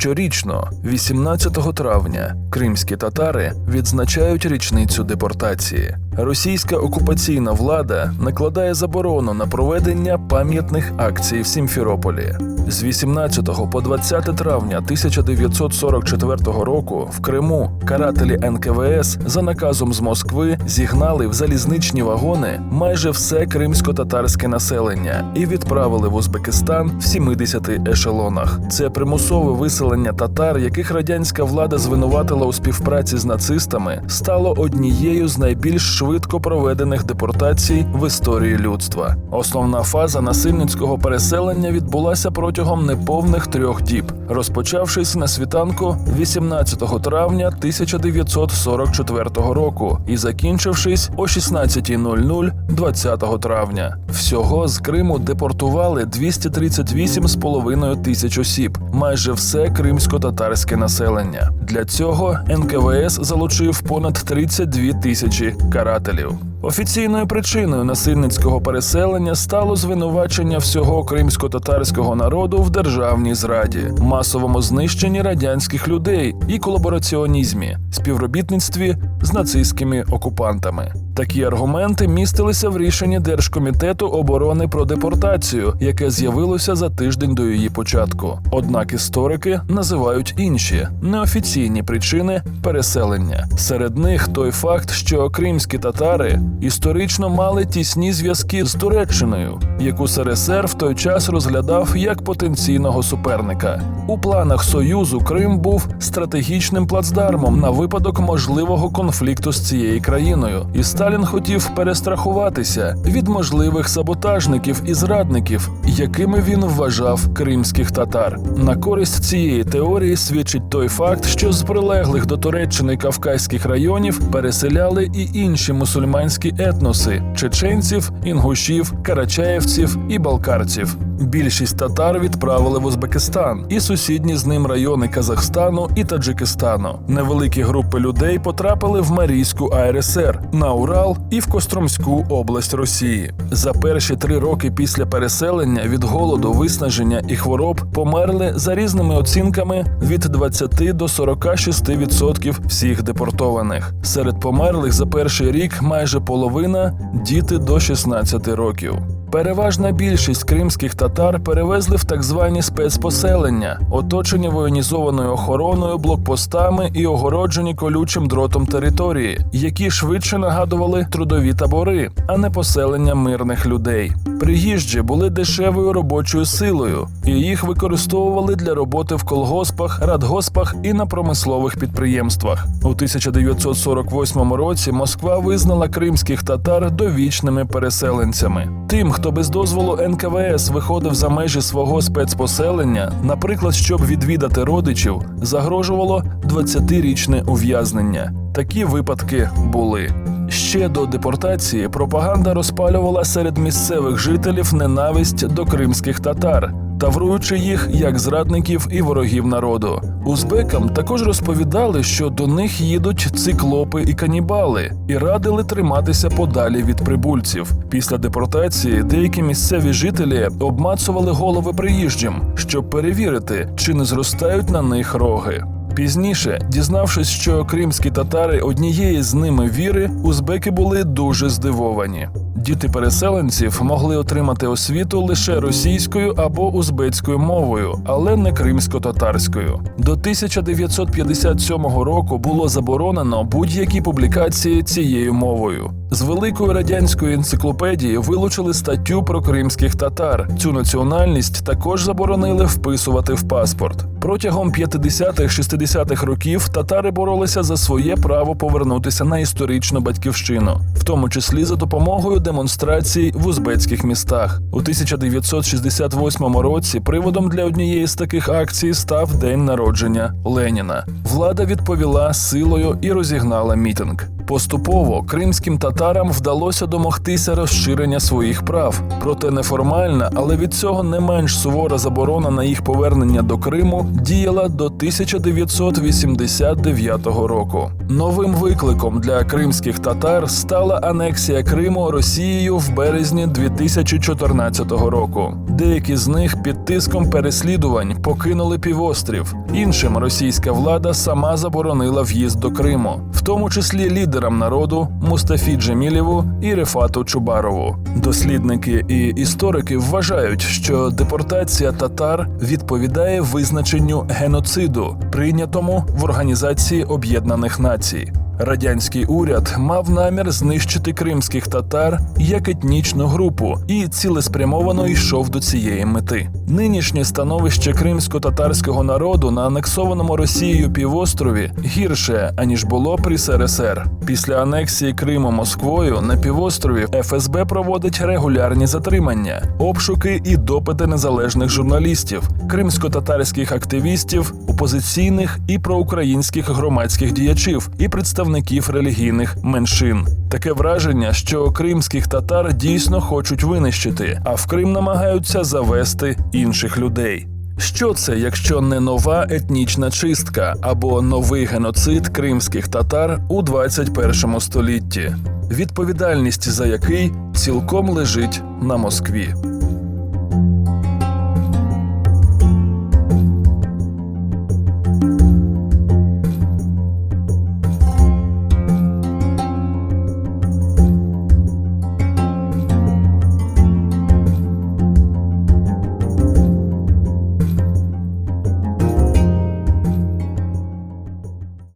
Щорічно, 18 травня, кримські татари відзначають річницю депортації. Російська окупаційна влада накладає заборону на проведення пам'ятних акцій в Сімферополі. З 18 по 20 травня 1944 року в Криму карателі НКВС за наказом з Москви зігнали в залізничні вагони майже все кримсько-татарське населення і відправили в Узбекистан в 70 ешелонах. Це примусове виселення татар, яких радянська влада звинуватила у співпраці з нацистами, стало однією з найбільш швидко проведених депортацій в історії людства. Основна фаза насильницького переселення відбулася протягом неповних трьох діб, розпочавшись на світанку 18 травня 1944 року і закінчившись о 16.00 20 травня. Всього з Криму депортували 238,5 тисяч осіб, майже все кримсько-татарське населення. Для цього НКВС залучив понад 32 тисячі карателів. Офіційною причиною насильницького переселення стало звинувачення всього кримсько-татарського народу в державній зраді, масовому знищенні радянських людей і колабораціонізмі, співробітництві з нацистськими окупантами. Такі аргументи містилися в рішенні Держкомітету оборони про депортацію, яке з'явилося за тиждень до її початку. Однак історики називають інші неофіційні причини переселення. Серед них той факт, що кримські татари історично мали тісні зв'язки з Туреччиною, яку СРСР в той час розглядав як потенційного суперника. У планах Союзу Крим був стратегічним плацдармом на випадок можливого конфлікту з цією країною, і Сталін хотів перестрахуватися від можливих саботажників і зрадників, якими він вважав кримських татар. На користь цієї теорії свідчить той факт, що з прилеглих до Туреччини кавказьких районів переселяли і інші мусульманські етноси чеченців, інгушів, карачаєвців і балкарців. Більшість татар відправили в Узбекистан і сусідні з ним райони Казахстану і Таджикистану. Невеликі групи людей потрапили в Марійську АРСР, на Урал і в Костромську область Росії. За перші три роки після переселення від голоду, виснаження і хвороб померли за різними оцінками від 20 до 46% всіх депортованих. Серед померлих за перший рік майже половина діти до 16 років. Переважна більшість кримських татар перевезли в так звані спецпоселення, оточені воєнізованою охороною, блокпостами і огороджені колючим дротом території, які швидше нагадували трудові табори, а не поселення мирних людей. Приїжджі були дешевою робочою силою, і їх використовували для роботи в колгоспах, радгоспах і на промислових підприємствах. У 1948 році Москва визнала кримських татар довічними переселенцями. Тим, хто без дозволу НКВС виходив за межі свого спецпоселення, наприклад, щоб відвідати родичів, загрожувало 20-річне ув'язнення. Такі випадки були. Ще до депортації пропаганда розпалювала серед місцевих жителів ненависть до кримських татар, тавруючи їх як зрадників і ворогів народу. Узбекам також розповідали, що до них їдуть циклопи і канібали, і радили триматися подалі від прибульців. Після депортації деякі місцеві жителі обмацували голови приїжджим, щоб перевірити, чи не зростають на них роги. Пізніше, дізнавшись, що кримські татари однієї з ними віри, узбеки були дуже здивовані. Діти переселенців могли отримати освіту лише російською або узбецькою мовою, але не кримсько-татарською. До 1957 року було заборонено будь-які публікації цією мовою. З великої радянської енциклопедії вилучили статтю про кримських татар. Цю національність також заборонили вписувати в паспорт. Протягом 50-60-х років татари боролися за своє право повернутися на історичну батьківщину, в тому числі за допомогою демонстрацій в узбецьких містах. У 1968 році приводом для однієї з таких акцій став день народження Леніна. Влада відповіла силою і розігнала мітинг. Поступово кримським татарам вдалося домогтися розширення своїх прав, проте неформальна, але від цього не менш сувора заборона на їх повернення до Криму діяла до 1989 року. Новим викликом для кримських татар стала анексія Криму Росією в березні 2014 року. Деякі з них під тиском переслідувань покинули півострів. Іншим російська влада сама заборонила в'їзд до Криму, в тому числі лідерам народу Мустафі Джемілєву і Рефату Чубарову. Дослідники і історики вважають, що депортація татар відповідає визначенню геноциду, прийнятому в Організації Об'єднаних Націй. Радянський уряд мав намір знищити кримських татар як етнічну групу і цілеспрямовано йшов до цієї мети. Нинішнє становище кримсько-татарського народу на анексованому Росією півострові гірше аніж було при СРСР. Після анексії Криму Москвою на півострові ФСБ проводить регулярні затримання, обшуки і допити незалежних журналістів, кримсько-татарських активістів, опозиційних і проукраїнських громадських діячів і представників релігійних меншин. Таке враження, що кримських татар дійсно хочуть винищити, а в Крим намагаються завести інших людей. Що це, якщо не нова етнічна чистка або новий геноцид кримських татар у 21 столітті, відповідальність за який цілком лежить на Москві?